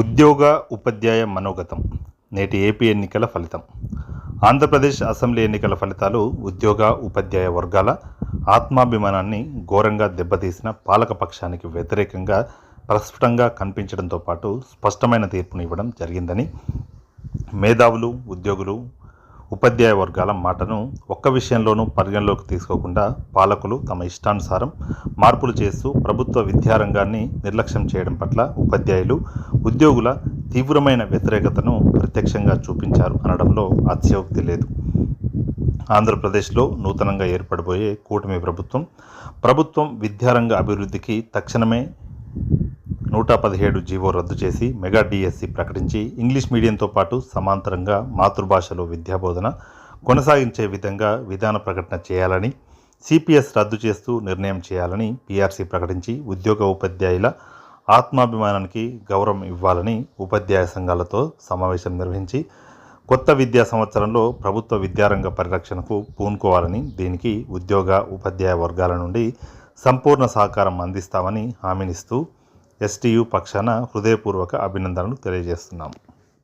ఉద్యోగ ఉపాధ్యాయ మనోగతం నేటి ఏపీ ఎన్నికల ఫలితం. ఆంధ్రప్రదేశ్ అసెంబ్లీ ఎన్నికల ఫలితాలు ఉద్యోగ ఉపాధ్యాయ వర్గాల ఆత్మాభిమానాన్ని ఘోరంగా దెబ్బతీసిన పాలక పక్షానికి వ్యతిరేకంగా ప్రస్ఫుటంగా కనిపించడంతో పాటు స్పష్టమైన తీర్పును ఇవ్వడం జరిగిందని మేధావులు ఉద్యోగులు ఉపాధ్యాయ వర్గాల మాటను ఒక్క విషయంలోనూ పరిగణలోకి తీసుకోకుండా పాలకులు తమ ఇష్టానుసారం మార్పులు చేస్తూ ప్రభుత్వ విద్యారంగాన్ని నిర్లక్ష్యం చేయడం పట్ల ఉపాధ్యాయులు ఉద్యోగుల తీవ్రమైన వ్యతిరేకతను ప్రత్యక్షంగా చూపించారు అనడంలో అత్యోక్తి లేదు. ఆంధ్రప్రదేశ్లో నూతనంగా ఏర్పడబోయే కూటమి ప్రభుత్వం ప్రభుత్వం విద్యారంగ అభివృద్ధికి తక్షణమే నూట పదిహేడు జీవో రద్దు చేసి మెగా డిఎస్సి ప్రకటించి ఇంగ్లీష్ మీడియంతో పాటు సమాంతరంగా మాతృభాషలో విద్యాబోధన కొనసాగించే విధంగా విధాన ప్రకటన చేయాలని సిపిఎస్ రద్దు చేస్తూ నిర్ణయం చేయాలని పీఆర్సీ ప్రకటించి ఉద్యోగ ఉపాధ్యాయుల ఆత్మాభిమానానికి గౌరవం ఇవ్వాలని ఉపాధ్యాయ సంఘాలతో సమావేశం నిర్వహించి కొత్త విద్యా సంవత్సరంలో ప్రభుత్వ విద్యారంగ పరిరక్షణకు పూనుకోవాలని దీనికి ఉద్యోగ ఉపాధ్యాయ వర్గాల నుండి సంపూర్ణ సహకారం అందిస్తామని హామీనిస్తూ ఎస్టీయు పక్షాన హృదయపూర్వక అభినందనలు తెలియజేస్తున్నాం.